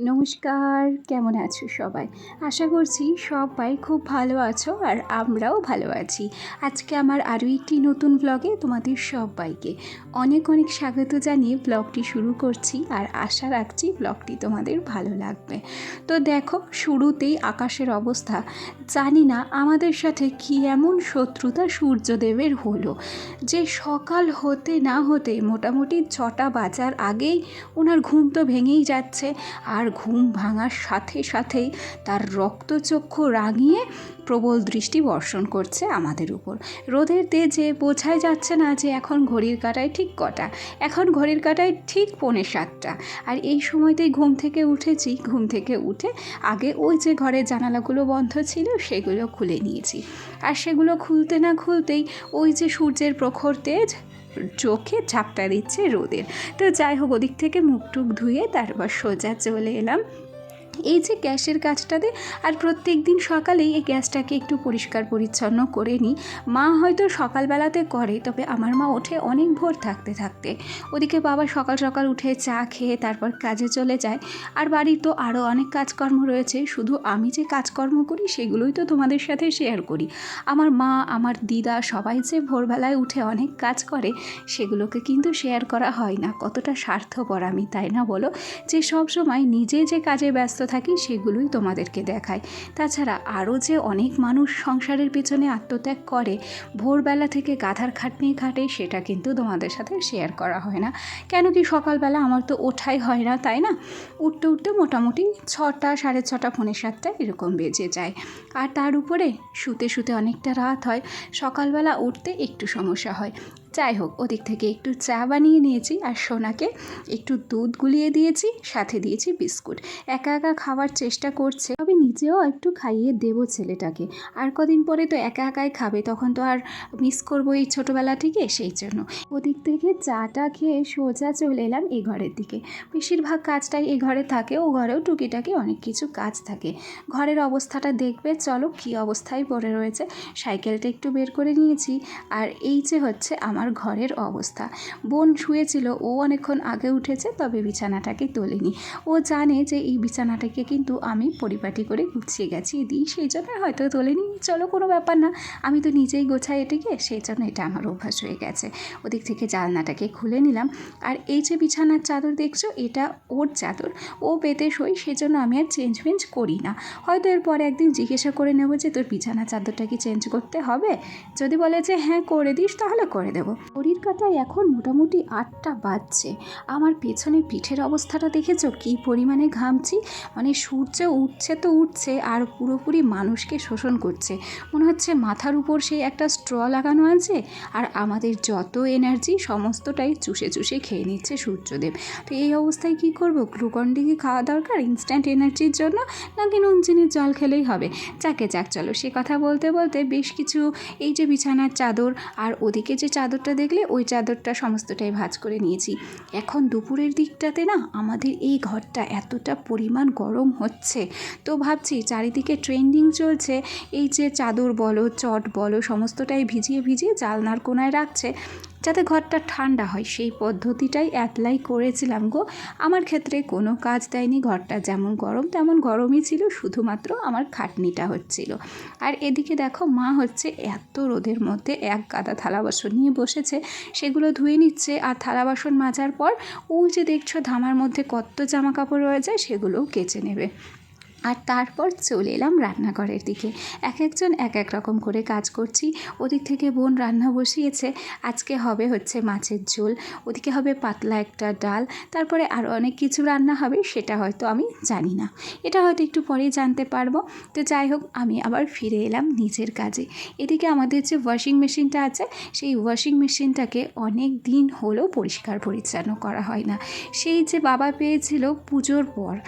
নমস্কার, কেমন আছো সবাই? আশা করছি সবাই খুব ভালো আছো আর আমরাও ভালো আছি। আজকে আমার আরও একটি নতুন ব্লগে তোমাদের সবাইকে অনেক অনেক স্বাগত জানিয়ে ব্লগটি শুরু করছি আর আশা রাখছি ব্লগটি তোমাদের ভালো লাগবে। তো দেখো, শুরুতেই আকাশের অবস্থা। জানি না আমাদের সাথে কি এমন শত্রুতা সূর্যদেবের হলো। যে সকাল হতে না হতে মোটামুটি ছটা বাজার আগেই ওনার ঘুম তো ভেঙেই যাচ্ছে। আর ঘুম ভাঙার সাথে সাথেই তার রক্তচক্ষু রাঙিয়ে প্রবল দৃষ্টি বর্ষণ করছে আমাদের উপর। রোদের তেজে বোঝাই যাচ্ছে না যে এখন ঘড়ির কাটায় ঠিক কটা। এখন ঘড়ির কাটায় ঠিক পৌনে সাতটা। আর এই সময়তেই ঘুম থেকে উঠেছি। ঘুম থেকে উঠে আগে ওই যে ঘরের জানালাগুলো বন্ধ ছিল, সেগুলো খুলে নিয়েছি। আর সেগুলো খুলতে না খুলতেই ওই যে সূর্যের প্রখর তেজ চোখে ঝাপটা দিচ্ছে রোদের। তো যাই হোক, ওদিক থেকে মুখ টুক ধুয়ে তারপর সোজা চলে এলাম। এই যে গ্যাসের কাজটাতে আর প্রত্যেক দিন সকালেই এই গ্যাসটাকে একটু পরিষ্কার পরিচ্ছন্ন করে নিই। মা হয়তো সকালবেলাতে করে, তবে আমার মা ওঠে অনেক ভোর থাকতে থাকতে। ওদিকে বাবা সকাল সকাল উঠে চা খেয়ে তারপর কাজে চলে যায়। আর বাড়ির তো আরও অনেক কাজকর্ম রয়েছে, শুধু আমি যে কাজকর্ম করি সেগুলোই তো তোমাদের সাথে শেয়ার করি। আমার মা, আমার দিদা সবাই যে ভোরবেলায় উঠে অনেক কাজ করে, সেগুলোকে কিন্তু শেয়ার করা হয় না। কতটা স্বার্থপর আমি, তাই না বলো? যে সব সময় নিজে যে কাজে ব্যস্ত থাকি, সেগুলোই তোমাদেরকে দেখায় তাছাড়া আরও যে অনেক মানুষ সংসারের পেছনে আত্মত্যাগ করে, ভোরবেলা থেকে গাধার খাটনি খাটে, সেটা কিন্তু তোমাদের সাথে শেয়ার করা হয় না। কেন কি সকালবেলা আমার তো ওঠাই হয় না, তাই না? উঠতে উঠতে মোটামুটি ছটা, সাড়ে ছটা, পৌনে সাতটা এরকম বেজে যায়। আর তার উপরে শুতে শুতে অনেকটা রাত হয়। সকালবেলা উঠতে একটু সমস্যা হয়। যাই হোক, ওদিক থেকে একটু চা বানিয়ে নিয়েছি আর সোনাকে একটু দুধ গুলিয়ে দিয়েছি, সাথে দিয়েছি বিস্কুট। একা একা খাওয়ার চেষ্টা করছে, তবে নিজেও একটু খাইয়ে দেবো ছেলেটাকে। আর কদিন পরে তো একা একাই খাবে, তখন তো আর মিস করব এই ছোটোবেলা থেকে, সেই জন্য। ওদিক থেকে চাটা খেয়ে সোজা চলে এলাম এ ঘরের দিকে। বেশিরভাগ কাজটাই এ ঘরে থাকে, ও ঘরেও টুকিটাকি অনেক কিছু কাজ থাকে। ঘরের অবস্থাটা দেখবে, চলো কী অবস্থায় পড়ে রয়েছে। সাইকেলটা একটু বের করে নিয়েছি, আর এই যে হচ্ছে আমার ঘরের অবস্থা। বোন শুয়েছিল, ও অনেকক্ষণ আগে উঠেছে, তবে বিছানাটাকে তোলেনি। ও জানে যে এই বিছানাটাকে কিন্তু আমি পরিপাটি করে গুছিয়ে গেছি। দিই সেই জন্য হয়তো তোলেনি। চলো, কোনো ব্যাপার না। আমি তো নিজেই গোছাই এটিকে, সেই জন্য এটা আমার অভ্যাস হয়ে গেছে। ওদিক থেকে জানলাটাকে খুলে নিলাম। আর এই যে বিছানার চাদর দেখছ, এটা ওর চাদর। ও পেতে শোই সেজন্য আমি আর চেঞ্জ ফেঞ্জ করি না। হয়তো এরপরে একদিন জিজ্ঞাসা করে নেব যে তোর বিছানার চাদরটা কি চেঞ্জ করতে হবে? যদি বলে যে হ্যাঁ করে দিস, তাহলে করে দেবো। ঘড়ির কাটায় এখন মোটামুটি আটটা বাজছে। আমার পেছনে পিঠের অবস্থাটা দেখেছ? কী পরিমাণে ঘামছি? মানে সূর্য উঠছে তো উঠছে, আর পুরোপুরি মানুষকে শোষণ করছে। মনে হচ্ছে মাথার উপর সেই একটা স্ট্র লাগানো আছে, আর আমাদের যত এনার্জি সমস্তটাই চুষে চুষে খেয়ে নিচ্ছে সূর্যদেব। তো এই অবস্থায় কী করব? গ্লুকন ডি কি খাওয়া দরকার? ইনস্ট্যান্ট এনার্জির জন্য? নাকি নুন চিনির জল খেলেই হবে? যাকে যাক, চলো। সে কথা বলতে বলতে বেশ কিছু, এই যে বিছানার চাদর, আর ওদিকে যে চাদরটা দেখলে ওই চাদরটা সমস্তটাই ভাজ করে নিয়েছি। এখন দুপুরের দিকটাতে না আমাদের এই ঘরটা এতটা পরিমাণ গরম হচ্ছে। তো ভাবছি চারিদিকে ট্রেন্ডিং চলছে, এই যে চাদর বলো, চট বলো, সমস্তটাই ভিজিয়ে ভিজিয়ে জালনার কোনায় রাখছে। যাতে ঘরটা ঠান্ডা হয়, সেই পদ্ধতিটাই অ্যাপ্লাই করেছিলাম গো। আমার ক্ষেত্রে কোনো কাজ দেয়নি, ঘরটা যেমন গরম, তেমন গরমই ছিল, শুধুমাত্র আমার খাটনিটা হচ্ছিল। আর এদিকে দেখো, মা হচ্ছে এত রোদের মধ্যে এক গাদা থালা বাসন নিয়ে বসেছে, সেগুলো ধুয়ে নিচ্ছে, আর থালা বাসন মাজার পর, ওই যে দেখছ ধামার মধ্যে কত জামা কাপড় রয়ে যায়, সেগুলোও কেচে নেবে। আর তারপর চলে এলাম রান্নাঘরের দিকে। এক একজন এক এক রকম করে কাজ করছি। ওদিক থেকে বোন রান্না বসিয়েছে। আজকে হবে হচ্ছে মাছের ঝোল। ওদিকে হবে পাতলা একটা ডাল। তারপরে আরও অনেক কিছু রান্না হবে, সেটা হয়তো আমি জানি না। এটা হয়তো একটু পরেই জানতে পারব। তো যাই হোক, আমি আবার ফিরে এলাম নিজের কাজে। এদিকে আমাদের যে ওয়াশিং মেশিনটা আছে, সেই ওয়াশিং মেশিনটাকে অনেক দিন হলো পরিষ্কার পরিচ্ছন্ন করা হয় না। সেই যে বাবা পেয়েছিল পুজোর পর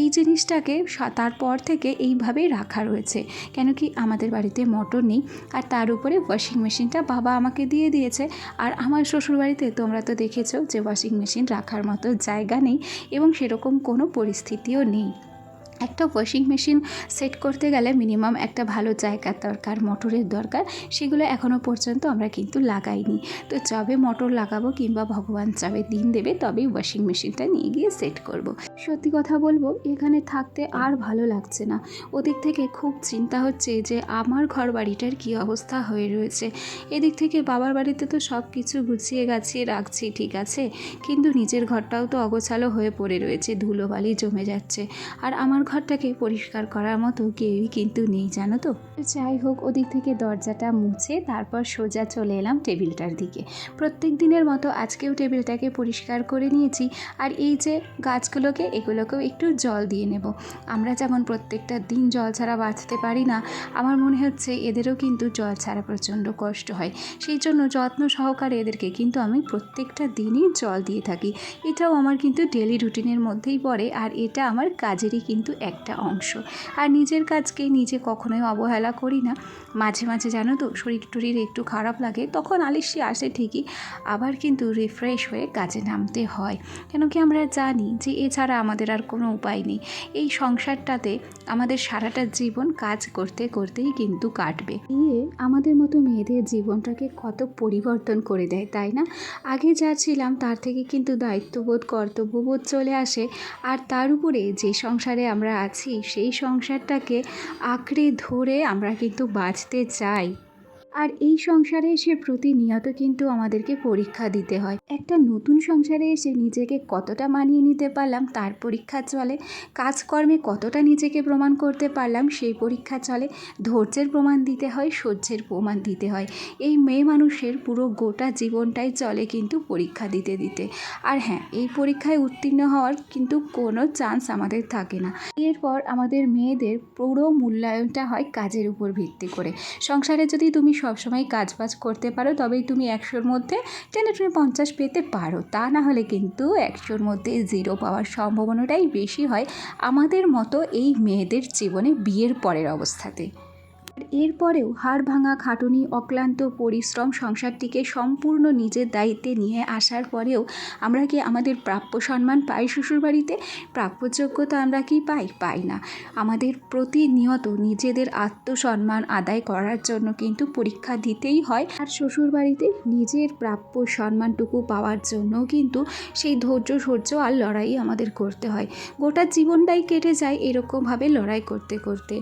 এই জিনিসটাকে তারপর থেকে এইভাবেই রাখা রয়েছে। কেন কি আমাদের বাড়িতে মোটর নেই, আর তার উপরে ওয়াশিং মেশিনটা বাবা আমাকে দিয়ে দিয়েছে। আর আমার শ্বশুরবাড়িতে তোমরা তো দেখেছ যে ওয়াশিং মেশিন রাখার মতো জায়গা নেই এবং সেরকম কোনো পরিস্থিতিও নেই। একটা ওয়াশিং মেশিন সেট করতে গেলে মিনিমাম একটা ভালো জায়গার দরকার, মোটরের দরকার। সেগুলো এখনও পর্যন্ত আমরা কিন্তু লাগাইনি। তো যবে মোটর লাগাবো কিংবা ভগবান যবে দিন দেবে, তবেই ওয়াশিং মেশিনটা নিয়ে গিয়ে সেট করব। সত্যি কথা বলব, এখানে থাকতে আর ভালো লাগছে না। ওদিক থেকে খুব চিন্তা হচ্ছে যে আমার ঘর বাড়িটার কী অবস্থা হয়ে রয়েছে। এদিক থেকে বাবার বাড়িতে তো সব কিছু গুছিয়ে গাছিয়ে রাখছি, ঠিক আছে? কিন্তু নিজের ঘরটাও তো অগোছালো হয়ে পড়ে রয়েছে, ধুলোবালি জমে যাচ্ছে। আর আমার ঘরটাকে পরিষ্কার করার মতো কেউই কিন্তু নেই, জানো তো? যাই হোক, ওদিক থেকে দরজাটা মুছে তারপর সোজা চলে এলাম টেবিলটার দিকে। প্রত্যেক দিনের মতো আজকেও টেবিলটাকে পরিষ্কার করে নিয়েছি, আর এই যে গাছগুলোকে, এগুলোকেও একটু জল দিয়ে নেব। আমরা যেমন প্রত্যেকটা দিন জল ছাড়া বাঁচতে পারি না, আমার মনে হচ্ছে এদেরও কিন্তু জল ছাড়া প্রচণ্ড কষ্ট হয়। সেই জন্য যত্ন সহকারে এদেরকে কিন্তু আমি প্রত্যেকটা দিনই জল দিয়ে থাকি। এটাও আমার কিন্তু ডেলি রুটিনের মধ্যেই পড়ে, আর এটা আমার কাজেরই কিন্তু একটা অংশ। আর নিজের কাজকে নিজে কখনোই অবহেলা করি না। মাঝে মাঝে জানো তো শরীর টরীর একটু খারাপ লাগে, তখন আলিশি আসে ঠিকই, আবার কিন্তু রিফ্রেশ হয়ে কাজে নামতে হয়। কেন কি আমরা জানি যে এছাড়া আমাদের আর কোনো উপায় নেই। এই সংসারটাতে আমাদের সারাটা জীবন কাজ করতে করতেই কিন্তু কাটবে। বিয়ে আমাদের মতো মেয়েদের জীবনটাকে কত পরিবর্তন করে দেয়, তাই না? আগে যা ছিলাম তার থেকে কিন্তু দায়িত্ববোধ, কর্তব্যবোধ চলে আসে। আর তার উপরে যে সংসারে আমরা আছি সেই সংসারটাকে আঁকড়ে ধরে আমরা কিন্তু বাঁচতে চাই। আর এই সংসারে এসে প্রতিনিয়ত কিন্তু আমাদেরকে পরীক্ষা দিতে হয়। একটা নতুন সংসারে এসে নিজেকে কতটা মানিয়ে নিতে পারলাম, তার পরীক্ষা চলে, কাজকর্মে কতটা নিজেকে প্রমাণ করতে পারলাম, সেই পরীক্ষা চলে, ধৈর্যের প্রমাণ দিতে হয়, সহ্যের প্রমাণ দিতে হয়। এই মেয়ে মানুষের পুরো গোটা জীবনটাই চলে কিন্তু পরীক্ষা দিতে দিতে। আর হ্যাঁ এই পরীক্ষায় উত্তীর্ণ হওয়ার কিন্তু কোনো চান্স আমাদের থাকে না। এরপর আমাদের মেয়েদের পুরো মূল্যায়নটা হয় কাজের উপর ভিত্তি করে। সংসারে যদি তুমি সবসময় কাজ বাজ করতে পারো, তবেই তুমি একশোর মধ্যে টেনে তুমি পঞ্চাশ পেতে পারো। তা না হলে কিন্তু একশোর মধ্যে জিরো পাওয়ার সম্ভাবনাটাই বেশি হয় আমাদের মতো এই মেয়েদের জীবনে বিয়ের পরের অবস্থাতে। এরপরেও হাড় ভাঙা খাটুনি, অক্লান্ত পরিশ্রম সংসারটিকে সম্পূর্ণ নিজের দায়িত্বে নিয়ে আসার পরেও আমরা কি আমাদের প্রাপ্য সম্মান পাই শ্বশুরবাড়িতে? প্রাপ্যযোগ্যতা আমরা কি পাই? পাই না। আমাদের প্রতিনিয়ত নিজেদের আত্মসম্মান আদায় করার জন্য কিন্তু পরীক্ষা দিতেই হয়। আর শ্বশুরবাড়িতে নিজের প্রাপ্য সম্মানটুকু পাওয়ার জন্য কিন্তু সেই ধৈর্য, সহ্য আর লড়াই আমাদের করতে হয়। গোটা জীবনটাই কেটে যায় এরকমভাবে লড়াই করতে করতে।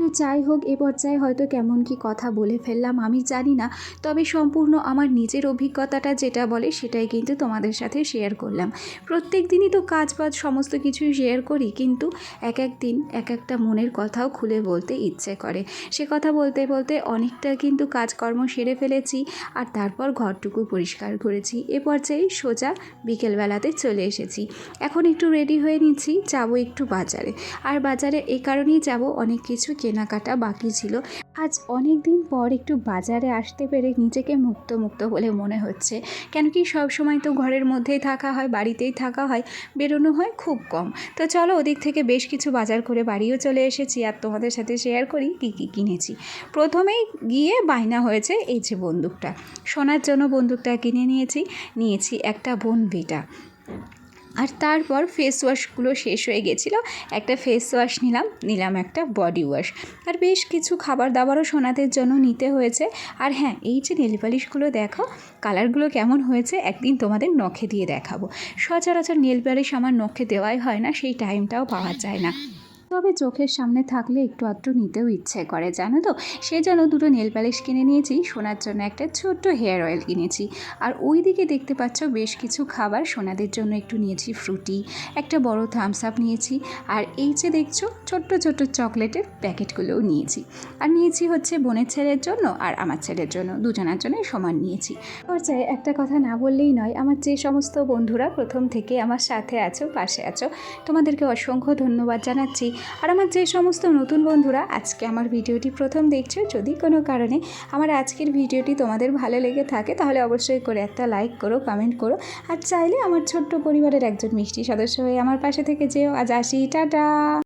তো যাই হোক, এ পর্যায়ে হয়তো কেমন কি কথা বলে ফেললাম, আমি জানি না। তবে সম্পূর্ণ আমার নিজের অভিজ্ঞতাটা যেটা বলে, সেটাই কিন্তু তোমাদের সাথে শেয়ার করলাম। প্রত্যেক দিনই তো কাজ বাজ সমস্ত কিছুই শেয়ার করি, কিন্তু এক এক দিন এক একটা মনের কথাও খুলে বলতে ইচ্ছে করে। সে কথা বলতে বলতে অনেকটা কিন্তু কাজকর্ম সেরে ফেলেছি, আর তারপর ঘরটুকু পরিষ্কার করেছি। এ পর্যায়ে সোজা বিকেলবেলাতে চলে এসেছি। এখন একটু রেডি হয়ে নিচ্ছি, যাব একটু বাজারে। আর বাজারে এই কারণেই যাব, অনেক কিছু কেনাকাটা বাকি ছিল। আজ অনেক দিন পর একটু বাজারে আসতে পেরে নিজেকে মুক্ত মুক্ত বলে মনে হচ্ছে। কেন কি সব সময় তো ঘরের মধ্যেই থাকা হয়, বাড়িতেই থাকা হয়, বেরোনো হয় খুব কম। তো চলো ওদিক থেকে বেশ কিছু বাজার করে বাড়িও চলে এসেছি আর তোমাদের সাথে শেয়ার করি কী কী কিনেছি। প্রথমেই গিয়ে বায়না হয়েছে এই যে বন্দুকটা। শোনার জন্য বন্দুকটা কিনে নিয়েছি। নিয়েছি একটা বোনভিটা। আর তারপর ফেস ওয়াশগুলো শেষ হয়ে গেছিল। একটা ফেস ওয়াশ নিলাম নিলাম একটা বডি ওয়াশ আর বেশ কিছু খাবার দাবারও সোনাদের জন্য নিতে হয়েছে। আর হ্যাঁ এই যে নেল পালিশগুলো দেখো কালারগুলো কেমন হয়েছে একদিন তোমাদের নখে দিয়ে দেখাবো। সচরাচর নেল পালিশ আমার নখে দেওয়াই হয় না, সেই টাইমটাও পাওয়া যায় না। তবে চোখের সামনে থাকলে একটু আধটু নিতেও ইচ্ছে করে, জানো তো? সেই জন্য দুটো নেল পালিশ কিনে নিয়েছি, সোনার জন্য একটা ছোট্ট হেয়ার অয়েল কিনেছি। আর ওই দিকে দেখতে পাচ্ছ বেশ কিছু খাবার সোনাদের জন্য একটু নিয়েছি ফ্রুটি একটা বড় থামস আপ নিয়েছি। আর এই যে দেখছ, ছোট্ট ছোট্ট চকলেটের প্যাকেটগুলোও নিয়েছি। আর নিয়েছি হচ্ছে বোনের ছেলের জন্য আর আমার ছেলের জন্য, দুজনের জন্য সমান নিয়েছি। পর্যায়ে একটা কথা না বললেই নয়, আমার যে সমস্ত বন্ধুরা প্রথম থেকে আমার সাথে আছো, পাশে আছো, তোমাদেরকে অসংখ্য ধন্যবাদ জানাচ্ছি। আর আমার যে সমস্ত নতুন বন্ধুরা আজকে আমার ভিডিওটি প্রথম দেখছ, যদি কোনো কারণে আমার আজকের ভিডিওটি তোমাদের ভালো লেগে থাকে, তাহলে অবশ্যই করে একটা লাইক করো কমেন্ট করো, আর চাইলে আমার ছোট্ট পরিবারের একজন মিষ্টি সদস্য হয়ে আমার পাশে থেকে যেও। আজ আসি, টাটা!